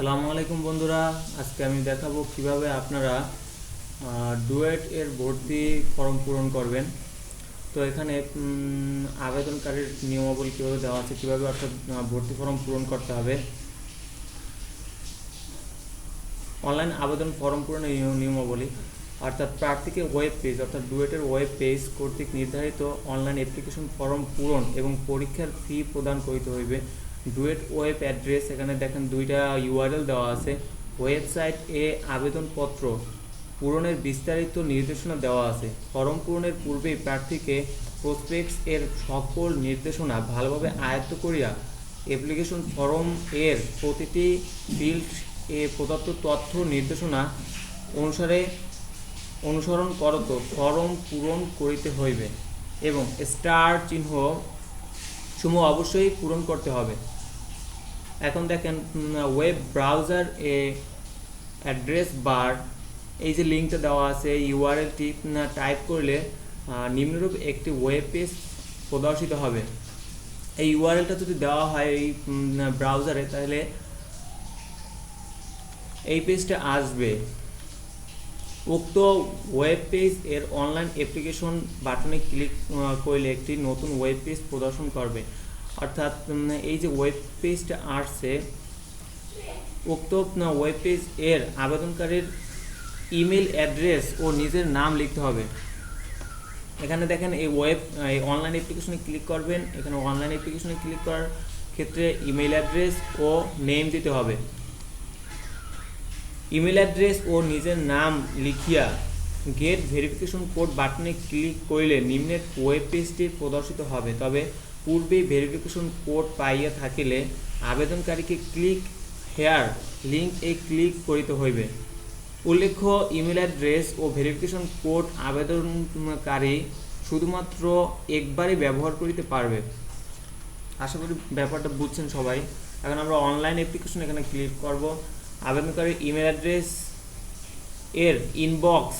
আসসালামু আলাইকুম বন্ধুরা, আজকে আমি দেখাবো কীভাবে আপনারা ডুয়েট এর ভর্তি ফর্ম পূরণ করবেন। তো এখানে আবেদনকারীর নিয়মাবলী কীভাবে দেওয়া আছে, কীভাবে অর্থাৎ ভর্তি ফর্ম পূরণ করতে হবে। অনলাইন আবেদন ফর্ম পূরণের নিয়মাবলী, অর্থাৎ প্রার্থীকে ওয়েব পেজ অর্থাৎ ডুয়েটের ওয়েব পেজ কর্তৃক নির্ধারিত অনলাইন অ্যাপ্লিকেশন ফর্ম পূরণ এবং পরীক্ষার ফি প্রদান করিতে হইবে। ডুয়েট ওয়েব অ্যাড্রেস, এখানে দেখেন দুইটা ইউআরএল দেওয়া আছে। ওয়েবসাইট এ আবেদনপত্র পূরণের বিস্তারিত নির্দেশনা দেওয়া আছে। ফর্ম পূরণের পূর্বেই প্রার্থীকে প্রসপেক্টস এর সকল নির্দেশনা ভালোভাবে আয়ত্ত করিয়া অ্যাপ্লিকেশন ফর্ম এর প্রতিটি ফিল্ড এ প্রদত্ত তথ্য নির্দেশনা অনুসারে অনুসরণ করত। ফর্ম পূরণ করিতে হইবে এবং স্টার চিহ্ন সমূহ অবশ্যই পূরণ করতে হবে। এখন দেখেন ওয়েব ব্রাউজার এ অ্যাড্রেস বার এই যে লিঙ্কটা দেওয়া আছে ইউআরএলটি টাইপ করলে নিম্নরূপ একটি ওয়েব পেজ প্রদর্শিত হবে। এই ইউআরএলটা যদি দেওয়া হয় এই ব্রাউজারে তাহলে এই পেজটা আসবে। উক্ত ওয়েব পেজ এর অনলাইন অ্যাপ্লিকেশন বাটনে ক্লিক করলে একটি নতুন ওয়েব পেজ প্রদর্শন করবে। অর্থাৎ উম, এই যে ওয়েব পেজটা আসছে উক্ত ওয়েব পেজ এর আবেদনকারীর ইমেল অ্যাড্রেস ও নিজের নাম লিখতে হবে। এখানে দেখেন এই ওয়েব এই অনলাইন অ্যাপ্লিকেশনে ক্লিক করবেন। এখানে অনলাইন অ্যাপ্লিকেশনে ক্লিক করার ক্ষেত্রে ইমেল অ্যাড্রেস ও নেম দিতে হবে। ইমেল অ্যাড্রেস ও নিজের নাম লিখিয়া গেট ভেরিফিকেশন কোড বাটনে ক্লিক করলে নিম্নের ওয়েব পেজটি প্রদর্শিত হবে। তবে পূর্বেই ভেরিফিকেশন কোড পাইয়া থাকিলে আবেদনকারীকে ক্লিক হেয়ার লিঙ্ক এ ক্লিক করিতে হইবে। উল্লেখ্য ইমেল অ্যাড্রেস ও ভেরিফিকেশন কোড আবেদনকারী শুধুমাত্র একবারই ব্যবহার করিতে পারবে। আশা করি ব্যাপারটা বুঝছেন সবাই। এখন আমরা অনলাইন অ্যাপ্লিকেশন এখানে ক্লিক করব। আবেদনকারীর ইমেল অ্যাড্রেস এর ইনবক্স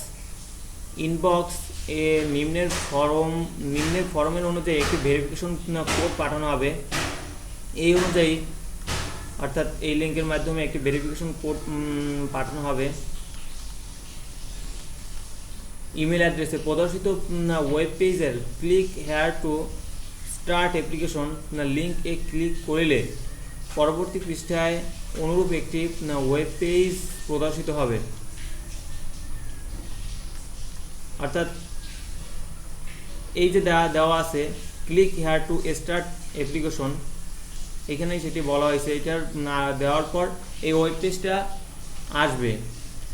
ইনবক্স এ নিম্নের ফর্ম, নিম্নের ফর্মের অনুযায়ী একটি ভেরিফিকেশন কোড পাঠানো হবে। এই অনুযায়ী, অর্থাৎ এই লিঙ্কের মাধ্যমে একটি ভেরিফিকেশন কোড পাঠানো হবে। ইমেল অ্যাড্রেসে প্রদর্শিত ওয়েব পেজের click here to start application link A click করলে পরবর্তী পৃষ্ঠায় অনুরূপ একটি ওয়েব পেজ প্রদর্শিত হবে। অর্থাৎ এই যে দেওয়া আছে click here to start application এখানেই সেটি বলা হয়েছে। এটার দেওয়ার পর এই ওয়েব পেজটা আসবে।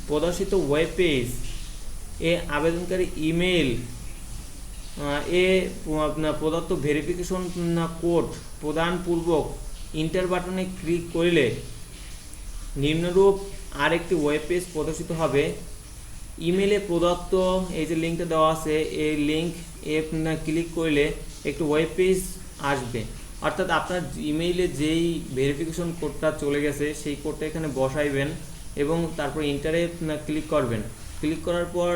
প্রদর্শিত ওয়েব পেজ এ আবেদনকারী ইমেল এ প্রদত্ত ভেরিফিকেশন কোড প্রদানপূর্বক ইন্টার বাটনে ক্লিক করলে নিম্নরূপ আরেকটি ওয়েব পেজ প্রদর্শিত হবে। ইমেলে প্রদত্ত এই যে লিঙ্কটা দেওয়া আছে, এই লিঙ্ক এ ক্লিক করলে একটি ওয়েব পেজ আসবে। অর্থাৎ আপনার ইমেইলে যেই ভেরিফিকেশন কোডটা চলে গেছে, সেই কোডটা এখানে বসাইবেন এবং তারপর ইন্টারে ক্লিক করবেন। ক্লিক করার পর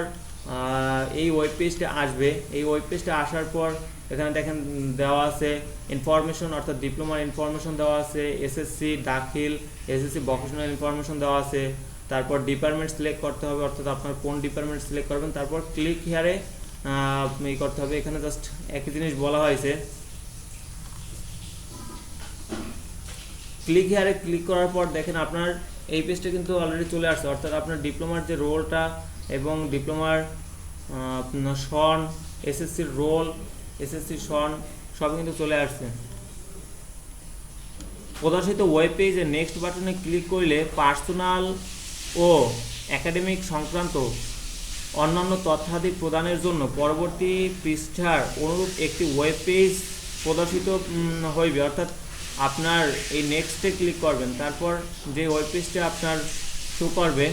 এই ওয়েব পেজটা আসবে। এই ওয়েব পেজটা আসার পর এখানে দেখেন দেওয়া আছে ইনফরমেশন অর্থাৎ ডিপ্লোমার ইনফরমেশন দেওয়া আছে এসএসসি দাখিল এসএসসি ভোকেশনাল ইনফরমেশন দেওয়া আছে। তারপর ডিপার্টমেন্ট সিলেক্ট করতে হবে, অর্থাৎ আপনার কোন ডিপার্টমেন্ট সিলেক্ট করবেন, তারপর ক্লিক হিয়ারে ই করতে হবে। এখানে জাস্ট একই জিনিস বলা হয়েছে। ক্লিক হেয়ারে ক্লিক করার পর দেখেন আপনার এই পেজটা কিন্তু অলরেডি চলে আসছে। অর্থাৎ আপনার ডিপ্লোমার যে রোলটা এবং ডিপ্লোমার সন এসএসসির রোল এসএসসি সন সব কিন্তু চলে আসছে। প্রদর্শিত ওয়েব পেজে নেক্সট বাটনে ক্লিক করলে পার্সোনাল ও একাডেমিক সংক্রান্ত অন্যান্য তথ্যাদি প্রদানের জন্য পরবর্তী পৃষ্ঠার অনুরূপ একটি ওয়েব পেজ প্রদর্শিত হইবে। অর্থাৎ আপনার এই নেক্সটে ক্লিক করবেন। তারপর যে ওয়েব পেজটা আপনার শো করবে,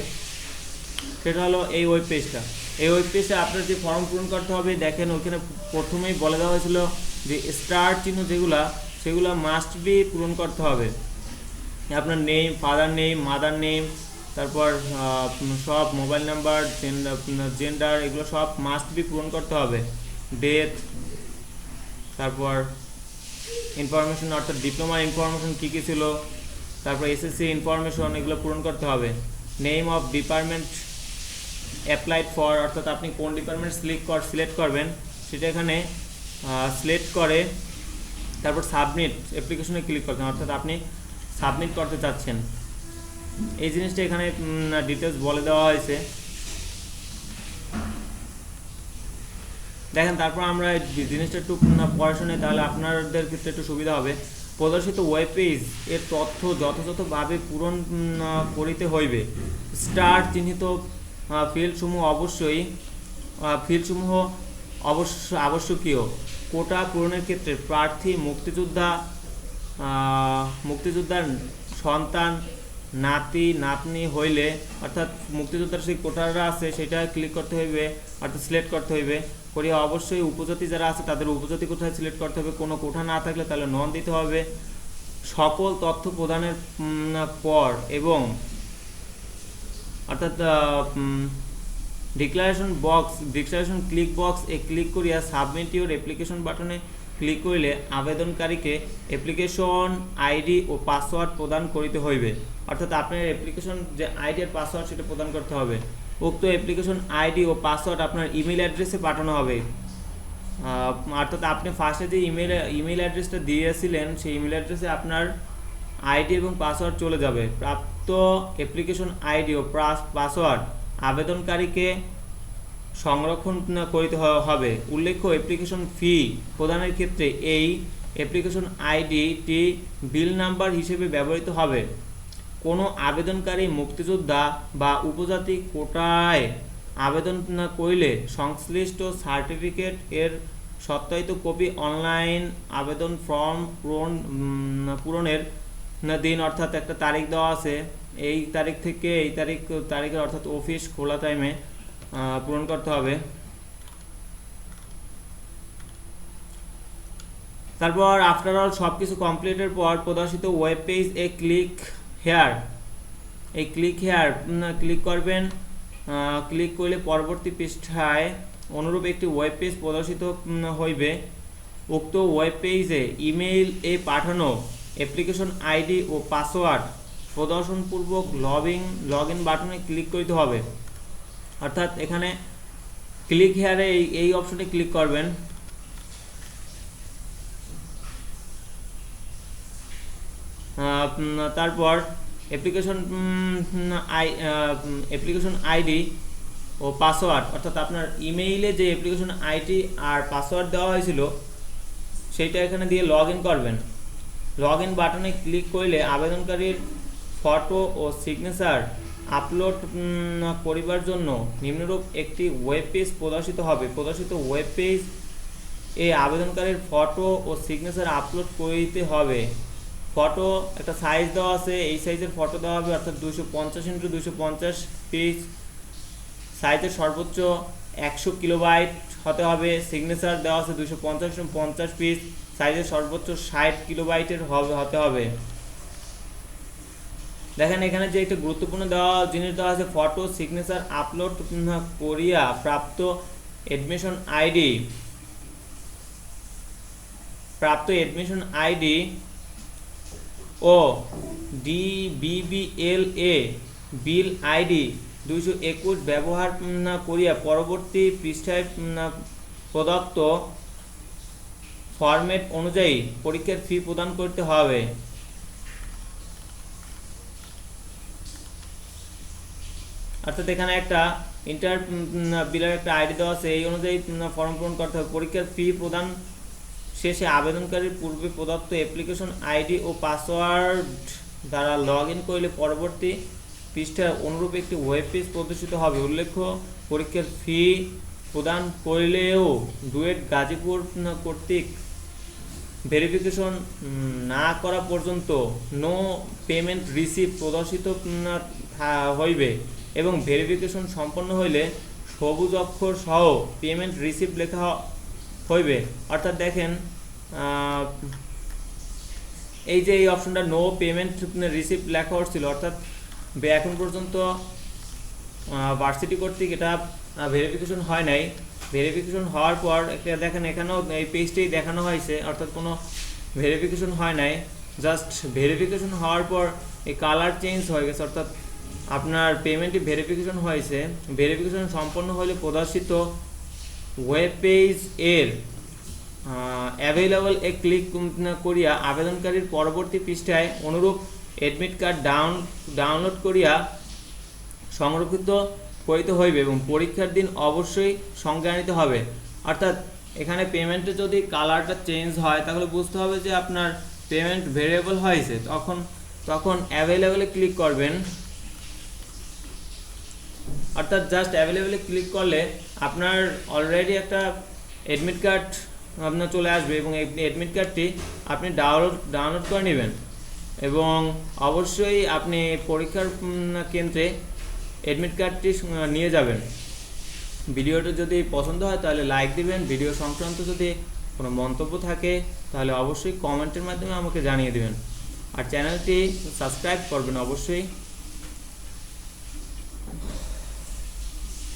সেটা হলো এই ওয়েব পেজটা এই ওয়েব পেজে আপনার যে ফর্ম পূরণ করতে হবে, দেখেন ওইখানে প্রথমেই বলে দেওয়া হয়েছিল যে স্টার চিহ্ন যেগুলা, সেগুলো মাস্ট বি পূরণ করতে হবে। আপনার name father name mother name তারপর সব মোবাইল নাম্বার জেন্ডার এগুলো সব মাস্ট বি পূরণ করতে হবে। ডেথ তারপর ইনফরমেশন অর্থাৎ ডিপ্লোমা ইনফরমেশন কী কী ছিল, তারপর এসএসসি ইনফরমেশন এগুলো পূরণ করতে হবে। Name of department applied for অর্থাৎ আপনি কোন ডিপার্টমেন্ট সিলেক্ট কর সিলেক্ট করবেন, সেটা এখানে সিলেক্ট করে, তারপর সাবমিট অ্যাপ্লিকেশনে ক্লিক করতে অর্থাৎ আপনি সাবমিট করতে চাচ্ছেন। এই জিনিসটা এখানে ডিটেলস বলে দেওয়া হয়েছে। দেখেন, তারপর আমরা জিনিসটা একটু পড়াশোনা তাহলে আপনাদের ক্ষেত্রে একটু সুবিধা হবে। প্রদর্শিত ওয়েব পেজ এর তথ্য যথাযথভাবে পূরণ করিতে হইবে। স্টার চিহ্নিত ফিল্ডসমূহ অবশ্যই ফিল্ডসমূহ অবশ্য, আবশ্যকীয়। কোটা পূরণের ক্ষেত্রে প্রার্থী, মুক্তিযোদ্ধা মুক্তিযোদ্ধার সন্তান নাতি, নাতনি হইলে, অর্থাৎ মুক্তিযোদ্ধার সেই কোটারা আছে, সেটা ক্লিক করতে হইবে, অর্থাৎ সিলেক্ট করতে হইবে। করিয়া অবশ্যই উপজাতি যারা আছে, তাদের উপজাতি কোথায় সিলেক্ট করতে হবে? কোনো কোঠা না থাকলে তাহলে নন দিতে হবে। সকল তথ্য প্রদানের পর এবং, অর্থাৎ declaration box declaration click box এ ক্লিক করিয়া সাবমিট ইউর অ্যাপ্লিকেশন বাটনে ক্লিক করিলে আবেদনকারীকে অ্যাপ্লিকেশন আইডি ও পাসওয়ার্ড প্রদান করিতে হইবে। অর্থাৎ আপনার অ্যাপ্লিকেশন যে আইডি আর পাসওয়ার্ড সেটা প্রদান করতে হবে। উক্ত অ্যাপ্লিকেশন আইডি ও পাসওয়ার্ড আপনার ইমেল অ্যাড্রেসে পাঠানো হবে। অর্থাৎ আপনি ফার্স্টে যে ইমেল ইমেল অ্যাড্রেসটা দিয়েছিলেন, সেই ইমেল অ্যাড্রেসে আপনার আইডি এবং পাসওয়ার্ড চলে যাবে। প্রাপ্ত অ্যাপ্লিকেশন আইডি ও পাসওয়ার্ড আবেদনকারীকে সংরক্ষণ করিতে হবে। উল্লেখ্য অ্যাপ্লিকেশন ফি প্রদানের ক্ষেত্রে এই অ্যাপ্লিকেশন আইডিটি বিল নাম্বার হিসেবে ব্যবহৃত হবে। কোনো আবেদনকারী মুক্তিযোদ্ধা বা উপজাতি কোটায় আবেদন না করিলে সংশ্লিষ্ট সার্টিফিকেট এর সত্যায়িত কপি অনলাইন আবেদন ফর্ম পূরণ পূরণের দিন, অর্থাৎ একটা তারিখ দেওয়া আছে। এই তারিখ থেকে এই তারিখ তারিখে অর্থাৎ অফিস খোলা টাইমে পূরণ করতে হবে। তারপর আফটার অল সব কিছু কমপ্লিটের পর প্রদর্শিত ওয়েব পেজ এ ক্লিক হেয়ার এই ক্লিক হেয়ার ক্লিক করবেন। ক্লিক করলে পরবর্তী পৃষ্ঠায় অনুরূপ একটি ওয়েব পেজ প্রদর্শিত হইবে। উক্ত ওয়েব পেজে ইমেইল এ পাঠানো অ্যাপ্লিকেশন আইডি ও পাসওয়ার্ড প্রদর্শনপূর্বক লগইন লগ ইন বাটনে ক্লিক করতে হবে। অর্থাৎ এখানে ক্লিক হেয়ারে এই এই অপশনে ক্লিক করবেন। তারপর অ্যাপ্লিকেশন আই অ্যাপ্লিকেশন আইডি ও পাসওয়ার্ড অর্থাৎ আপনার ইমেইলে যে অ্যাপ্লিকেশন আইডি আর পাসওয়ার্ড দেওয়া হয়েছিল, সেইটা এখানে দিয়ে লগ করবেন। লগ বাটনে ক্লিক করলে আবেদনকারীর ফটো ও সিগনেচার আপলোড করিবার জন্য নিম্নরূপ একটি ওয়েব পেজ প্রদর্শিত হবে। প্রদর্শিত ওয়েব পেজ এ আবেদনকারীর ফটো ও সিগনেচার আপলোড করিতে হবে। ফটো একটা সাইজ দেওয়া আছে, এই সাইজের ফটো দেওয়া হবে, অর্থাৎ দুশো পঞ্চাশ ইন্টু দুশো পঞ্চাশ পিস সাইজের সর্বোচ্চ একশো কিলোবাইট হতে হবে সিগনেচার দেওয়া আছে দুশো পঞ্চাশ পঞ্চাশ পিস সাইজের সর্বোচ্চ ষাট কিলোবাইটের হবে, হতে হবে। দেখেন এখানে যে একটা গুরুত্বপূর্ণ দেওয়া জিনিস দেওয়া আছে ফটো সিগনেচার আপলোড করিয়া প্রাপ্ত এডমিশন আইডি প্রাপ্ত এডমিশন আইডি ও ডিবিবিএল এ বিল আইডি দুইশো একুশ ব্যবহার করিয়া পরবর্তী পৃষ্ঠায় প্রদত্ত ফরম্যাট অনুযায়ী পরীক্ষার ফি প্রদান করতে হবে। অর্থাৎ এখানে একটা ইন্টার বিলের একটা আইডি দেওয়া আছে, এই অনুযায়ী ফর্ম পূরণ করতে হবে। পরীক্ষার ফি প্রদান শেষে আবেদনকারীর পূর্বে প্রদত্ত অ্যাপ্লিকেশন আইডি ও পাসওয়ার্ড দ্বারা লগ ইন করলে পরবর্তী পৃষ্ঠায় অনুরূপ একটি ওয়েব পেজ প্রদর্শিত হবে। উল্লেখ্য, পরীক্ষার ফি প্রদান করলেও ডুয়েট গাজীপুর কর্তৃক ভেরিফিকেশন না করা পর্যন্ত নো পেমেন্ট রিসিভ প্রদর্শিত হইবে। এবং ভেরিফিকেশন সম্পন্ন হইলে সবুজ অক্ষর সহ পেমেন্ট রিসিভ লেখা হইবে। অর্থাৎ দেখেন এই যে এই অপশনটা নো পেমেন্ট রিসিভ লেখা হচ্ছিল অর্থাৎ এখন পর্যন্ত ভার্সিটি কর্তৃক এটা ভেরিফিকেশন হয় নাই। ভেরিফিকেশন হওয়ার পর দেখেন, এখানেও এই পেজটাই দেখানো হয়েছে, অর্থাৎ কোনো ভেরিফিকেশন হয় নাই। জাস্ট ভেরিফিকেশন হওয়ার পর এই কালার চেঞ্জ হয়ে গেছে, অর্থাৎ আপনার পেমেন্টটি ভেরিফিকেশন হয়েছে। ভেরিফিকেশন সম্পন্ন হলে প্রদর্শিত ওয়েব পেজ এর অ্যাভেলেবল এ ক্লিক করিয়া আবেদনকারীর পরবর্তী পৃষ্ঠায় অনুরূপ অ্যাডমিট কার্ড ডাউন ডাউনলোড করিয়া সংরক্ষিত করিতে হইবে এবং পরীক্ষার দিন অবশ্যই সঙ্গে আনিতে হবে। অর্থাৎ এখানে পেমেন্টে যদি কালারটা চেঞ্জ হয়, তাহলে বুঝতে হবে যে আপনার পেমেন্ট ভেরিয়েবল হয়েছে। তখন তখন অ্যাভেলেবেলে ক্লিক করবেন। অর্থাৎ জাস্ট অ্যাভেলেবেলে ক্লিক করলে আপনার অলরেডি একটা অ্যাডমিট কার্ড আপনার চলে আসবে এবং এই অ্যাডমিট কার্ডটি আপনি ডাউনলোড ডাউনলোড করে নেবেন। এবং অবশ্যই আপনি পরীক্ষার কেন্দ্রে অ্যাডমিট কার্ডটি নিয়ে যাবেন। ভিডিওটা যদি পছন্দ হয় তাহলে লাইক দিবেন। ভিডিও সংক্রান্ত যদি কোনো মন্তব্য থাকে তাহলে অবশ্যই কমেন্টের মাধ্যমে আমাকে জানিয়ে দেবেন। আর চ্যানেলটি সাবস্ক্রাইব করবেন অবশ্যই।